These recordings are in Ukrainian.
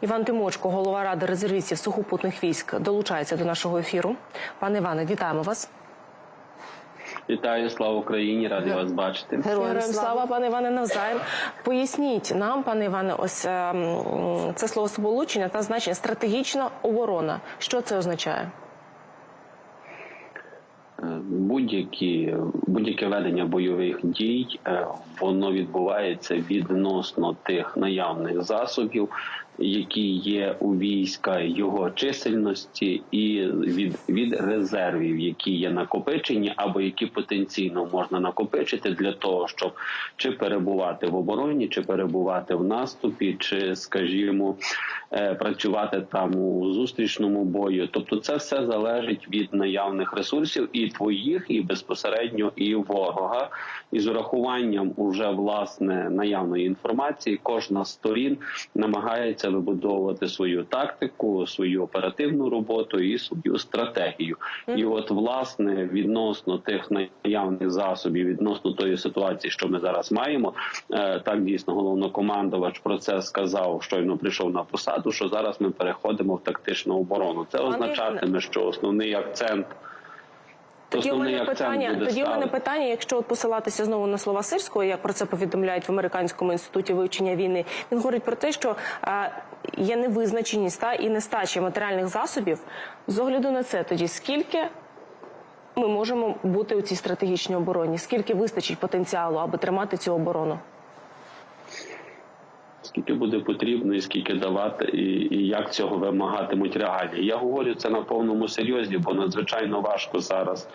Іван Тимочко, голова ради резервістів сухопутних військ, долучається до нашого ефіру. Пане Іване, вітаємо вас. Вітаю, слава Україні! Радий вас бачити. Героям слава, пане Іване, навзаєм. Поясніть нам, пане Іване, ось ем, це словосполучення та значення стратегічна оборона. Що це означає? Е, Будь-які будь-яке ведення бойових дій е, воно відбувається відносно тих наявних засобів, які є у війська його чисельності, і від, від резервів, які є накопичені, або які потенційно можна накопичити для того, щоб чи перебувати в обороні, чи перебувати в наступі, чи, скажімо, е, працювати там у зустрічному бою. Тобто, це все залежить від наявних ресурсів і твоїх, і безпосередньо і ворога. І з урахуванням уже власне наявної інформації, кожна з сторін намагається вибудовувати свою тактику, свою оперативну роботу і свою стратегію. І от власне відносно тих наявних засобів, відносно тої ситуації, що ми зараз маємо, е, так дійсно головнокомандувач про це сказав. Щойно прийшов на посаду. Що зараз ми переходимо в тактичну оборону. Це означатиме, що основний акцент. Тоді у мене питання. Тоді у мене питання, якщо от посилатися знову на слова Сирського, як про це повідомляють в американському інституті вивчення війни. Він говорить про те, що е, є невизначеність та і нестача матеріальних засобів. З огляду на це, тоді скільки ми можемо бути у цій стратегічній обороні? Скільки вистачить потенціалу, аби тримати цю оборону? Скільки буде потрібно, і скільки давати, і, і як цього вимагатимуть реалії. Я говорю це на повному серйозі, бо надзвичайно важко зараз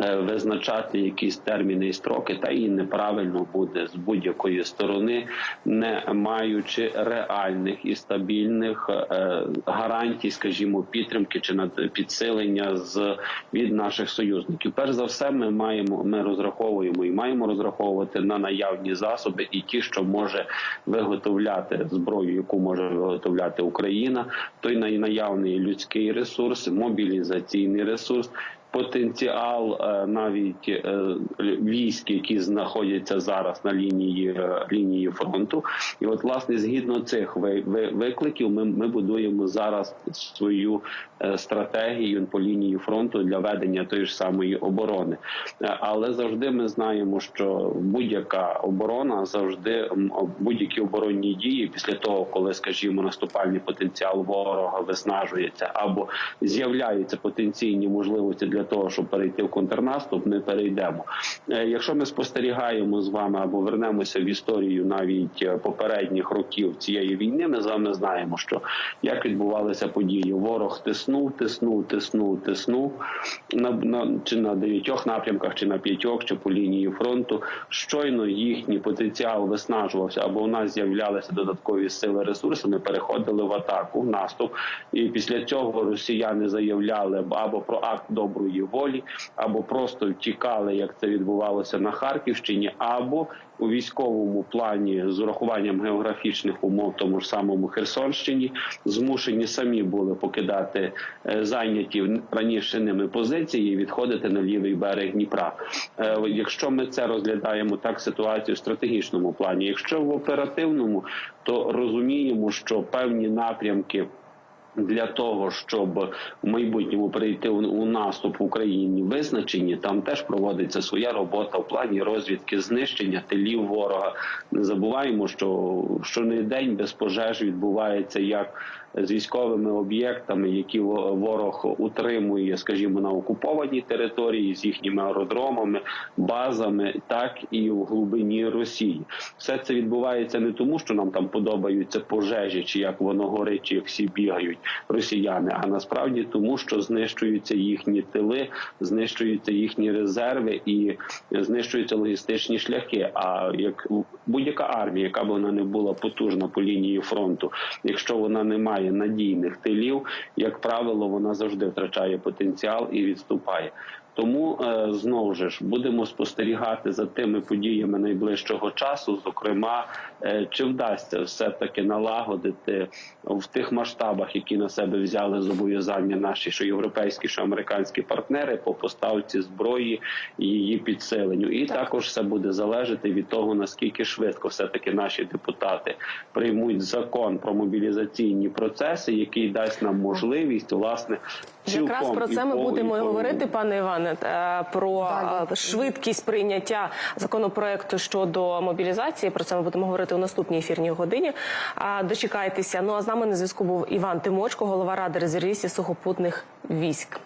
е, визначати якісь терміни і строки, та і неправильно буде з будь-якої сторони, не маючи реальних і стабільних е, гарантій, скажімо, підтримки чи над підсилення з від наших союзників. Перш за все, ми маємо ми розраховуємо і маємо розраховувати на наявні засоби і ті, що може виготовляти зброю, яку може виготовляти Україна, той наявний людський ресурс, мобілізаційний ресурс. Потенціал е, навіть е, військ, які знаходяться зараз на лінії е, лінії фронту, і от власне згідно цих ви- ви- викликів, ми, ми будуємо зараз свою стратегію по лінії фронту для ведення тої ж самої оборони. Але завжди ми знаємо, що будь-яка оборона завжди будь-які оборонні дії після того, коли, скажімо, наступальний потенціал ворога виснажується або з'являються потенційні можливості для того, щоб перейти в контрнаступ, ми перейдемо. Е, Якщо ми спостерігаємо з вами або вернемося в історію навіть е, попередніх років цієї війни, ми з вами знаємо, що як відбувалися події. Ворог тиснув, тиснув, тиснув, тиснув на, на чи на дев'ятьох напрямках, чи на п'ятьох, чи по лінії фронту. Щойно їхній потенціал виснажувався, або у нас з'являлися додаткові сили ресурси. Ми переходили в атаку, в наступ, і після цього росіяни заявляли або про акт доброї волі, або просто втікали, як це відбувалося на Харківщині, або у військовому плані з урахуванням географічних умов, тому ж самому Херсонщині, змушені самі були покидати е, зайняті раніше ними позиції і відходити на лівий берег Дніпра. Е, Якщо ми це розглядаємо так, ситуацію в стратегічному плані, якщо в оперативному, то розуміємо, що певні напрямки. Для того щоб в майбутньому перейти у наступ в Україні визначені, там теж проводиться своя робота в плані розвідки, знищення тилів ворога. Не забуваємо, що щонедень без пожеж відбувається як з військовими об'єктами, які во- ворог утримує, скажімо, на окупованій території з їхніми аеродромами, базами, так і в глибині Росії. Все це відбувається не тому, що нам там подобаються пожежі, чи як воно горить, чи як всі бігають росіяни, а насправді тому, що знищуються їхні тили, знищуються їхні резерви і знищуються логістичні шляхи. А як будь-яка армія, яка б вона не була потужна по лінії фронту, якщо вона не має надійних тилів, як правило, вона завжди втрачає потенціал і відступає. Тому е, знову ж будемо спостерігати за тими подіями найближчого часу. Зокрема, е, чи вдасться все таки налагодити в тих масштабах, які на себе взяли зобов'язання наші, що європейські, що американські партнери по поставці зброї і її підсиленню. І Так. також все буде залежати від того наскільки швидко все таки наші депутати приймуть закон про мобілізаційні процеси, який дасть нам можливість власне Якраз про це ми будемо і говорити, пане Іване, е, про Далі. е, швидкість прийняття законопроекту щодо мобілізації. Про це ми будемо говорити у наступній ефірній годині. Дочекайтеся. Ну а з нами на зв'язку був Іван Тимочко, голова ради резервістів сухопутних військ.